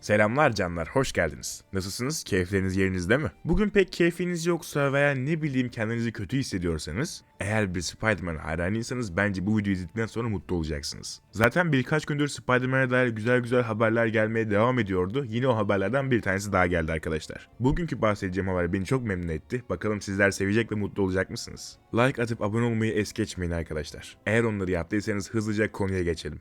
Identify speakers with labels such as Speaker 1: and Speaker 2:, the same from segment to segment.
Speaker 1: Selamlar canlar, hoş geldiniz. Nasılsınız? Keyifleriniz yerinizde mi? Bugün pek keyfiniz yoksa veya ne bileyim kendinizi kötü hissediyorsanız, eğer bir Spider-Man hayranıysanız bence bu videoyu izledikten sonra mutlu olacaksınız. Zaten birkaç gündür Spider-Man'e dair güzel güzel haberler gelmeye devam ediyordu. Yine o haberlerden bir tanesi daha geldi arkadaşlar. Bugünkü bahsedeceğim haber beni çok memnun etti. Bakalım sizler sevecek ve mutlu olacak mısınız? Like atıp abone olmayı es geçmeyin arkadaşlar. Eğer onları yaptıysanız hızlıca konuya geçelim.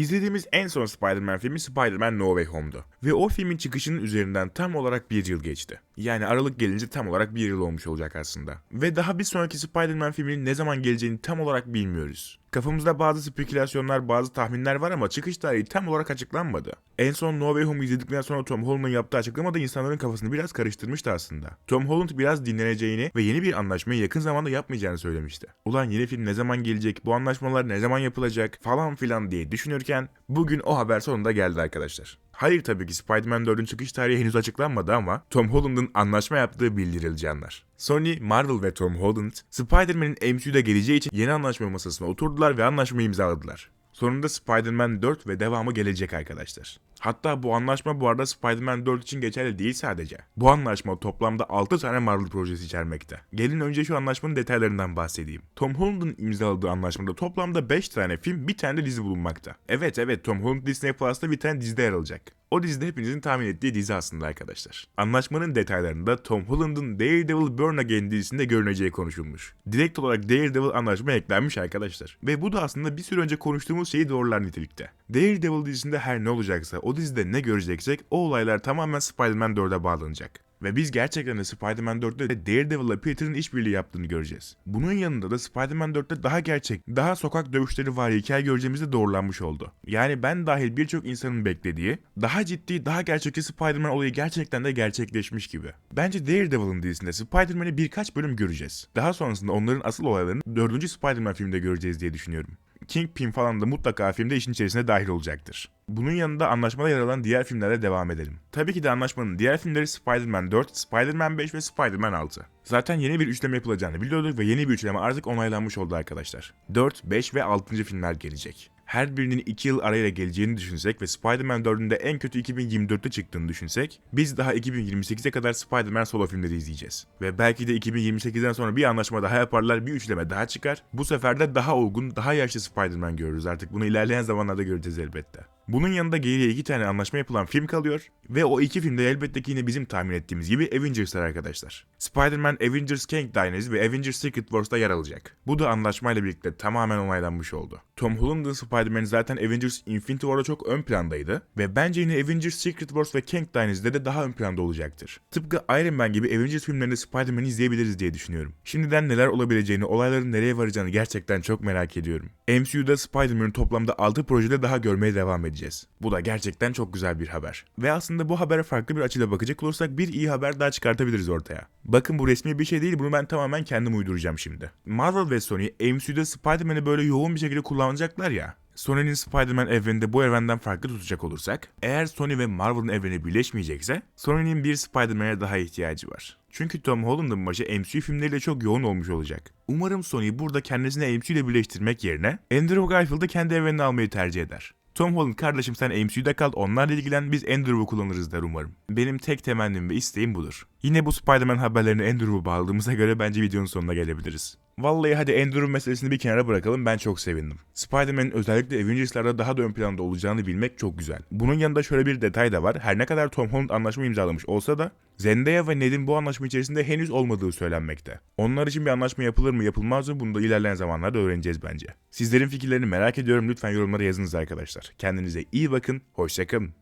Speaker 1: İzlediğimiz en son Spider-Man filmi Spider-Man No Way Home'du. Ve o filmin çıkışının üzerinden tam olarak bir yıl geçti. Yani Aralık gelince tam olarak bir yıl olmuş olacak aslında. Ve daha bir sonraki Spider-Man filminin ne zaman geleceğini tam olarak bilmiyoruz. Kafamızda bazı spekülasyonlar, bazı tahminler var ama çıkış tarihi tam olarak açıklanmadı. En son No Way Home'u izledikten sonra Tom Holland'ın yaptığı açıklama da insanların kafasını biraz karıştırmıştı aslında. Tom Holland biraz dinleneceğini ve yeni bir anlaşmayı yakın zamanda yapmayacağını söylemişti. Ulan yeni film ne zaman gelecek, bu anlaşmalar ne zaman yapılacak falan filan diye düşünürken bugün o haber sonunda geldi arkadaşlar. Hayır tabii ki Spider-Man 4'ün çıkış tarihi henüz açıklanmadı ama Tom Holland'ın anlaşma yaptığı bildirildi canlar. Sony, Marvel ve Tom Holland, Spider-Man'in MCU'da geleceği için yeni anlaşma masasına oturdular ve anlaşmayı imzaladılar. Sonunda Spider-Man 4 ve devamı gelecek arkadaşlar. Hatta bu anlaşma bu arada Spider-Man 4 için geçerli değil sadece. Bu anlaşma toplamda 6 tane Marvel projesi içermekte. Gelin önce şu anlaşmanın detaylarından bahsedeyim. Tom Holland'ın imzaladığı anlaşmada toplamda 5 tane film, bir tane de dizi bulunmakta. Evet evet Tom Holland Disney Plus'ta bir tane dizide yer alacak. O dizide hepinizin tahmin ettiği dizi aslında arkadaşlar. Anlaşmanın detaylarında Tom Holland'ın Daredevil Burn Again dizisinde görüneceği konuşulmuş. Direkt olarak Daredevil anlaşmaya eklenmiş arkadaşlar. Ve bu da aslında bir süre önce konuştuğumuz şeyi doğrular nitelikte. Daredevil dizisinde her ne olacaksa, o dizide ne göreceksek o olaylar tamamen Spider-Man 4'e bağlanacak. Ve biz gerçekten de Spider-Man 4'te Daredevil'la Peter'ın işbirliği yaptığını göreceğiz. Bunun yanında da Spider-Man 4'te daha gerçek, daha sokak dövüşleri var hikaye göreceğimiz de doğrulanmış oldu. Yani ben dahil birçok insanın beklediği, daha ciddi, daha gerçekçi Spider-Man olayı gerçekten de gerçekleşmiş gibi. Bence Daredevil'ın dizisinde Spider-Man'i birkaç bölüm göreceğiz. Daha sonrasında onların asıl olaylarını 4. Spider-Man filmde göreceğiz diye düşünüyorum. Kingpin falan da mutlaka filmde işin içerisine dahil olacaktır. Bunun yanında anlaşmada yer alan diğer filmlerle devam edelim. Tabii ki de anlaşmanın diğer filmleri Spider-Man 4, Spider-Man 5 ve Spider-Man 6. Zaten yeni bir üçleme yapılacağını biliyorduk ve yeni bir üçleme artık onaylanmış oldu arkadaşlar. 4, 5 ve 6. filmler gelecek her birinin 2 yıl arayla geleceğini düşünsek ve Spider-Man 4'ün de en kötü 2024'te çıktığını düşünsek, biz daha 2028'e kadar Spider-Man solo filmleri izleyeceğiz. Ve belki de 2028'den sonra bir anlaşma daha yaparlar, bir üçleme daha çıkar. Bu sefer de daha olgun, daha yaşlı Spider-Man görürüz artık. Bunu ilerleyen zamanlarda göreceğiz elbette. Bunun yanında geriye iki tane anlaşma yapılan film kalıyor ve o iki filmde elbette ki yine bizim tahmin ettiğimiz gibi Avengers'lar arkadaşlar. Spider-Man Avengers Kang Dynasty ve Avengers Secret Wars'ta yer alacak. Bu da anlaşmayla birlikte tamamen onaylanmış oldu. Tom Holland'ın Spider-Man zaten Avengers Infinity War'da çok ön plandaydı ve bence yine Avengers Secret Wars ve Kang Dynasty'de de daha ön planda olacaktır. Tıpkı Iron Man gibi Avengers filmlerinde Spider-Man'i izleyebiliriz diye düşünüyorum. Şimdiden neler olabileceğini, olayların nereye varacağını gerçekten çok merak ediyorum. MCU'da Spider-Man'in toplamda 6 projede daha görmeye devam edeceğiz. Bu da gerçekten çok güzel bir haber. Ve aslında bu habere farklı bir açıyla bakacak olursak bir iyi haber daha çıkartabiliriz ortaya. Bakın bu resmi bir şey değil bunu ben tamamen kendim uyduracağım şimdi. Marvel ve Sony MCU'da Spider-Man'i böyle yoğun bir şekilde kullanacaklar ya. Sony'nin Spider-Man evreninde bu evrenden farklı tutacak olursak, eğer Sony ve Marvel'ın evreni birleşmeyecekse, Sony'nin bir Spider-Man'e daha ihtiyacı var. Çünkü Tom Holland'ın başı MCU filmleriyle çok yoğun olmuş olacak. Umarım Sony burada kendisini MCU ile birleştirmek yerine Andrew Garfield'ı kendi evrenine almayı tercih eder. Tom Holland kardeşim sen MCU'da kal onlarla ilgilen biz Andrew'u kullanırız der umarım. Benim tek temennim ve isteğim budur. Yine bu Spider-Man haberlerini Andrew'u bağladığımıza göre bence videonun sonuna gelebiliriz. Vallahi hadi Andrew meselesini bir kenara bırakalım ben çok sevindim. Spider-Man'in özellikle Avengers'larda daha da ön planda olacağını bilmek çok güzel. Bunun yanında şöyle bir detay da var. Her ne kadar Tom Holland anlaşma imzalamış olsa da Zendaya ve Ned'in bu anlaşma içerisinde henüz olmadığı söylenmekte. Onlar için bir anlaşma yapılır mı yapılmaz mı bunu da ilerleyen zamanlarda öğreneceğiz bence. Sizlerin fikirlerini merak ediyorum lütfen yorumlara yazınız arkadaşlar. Kendinize iyi bakın, hoşçakalın.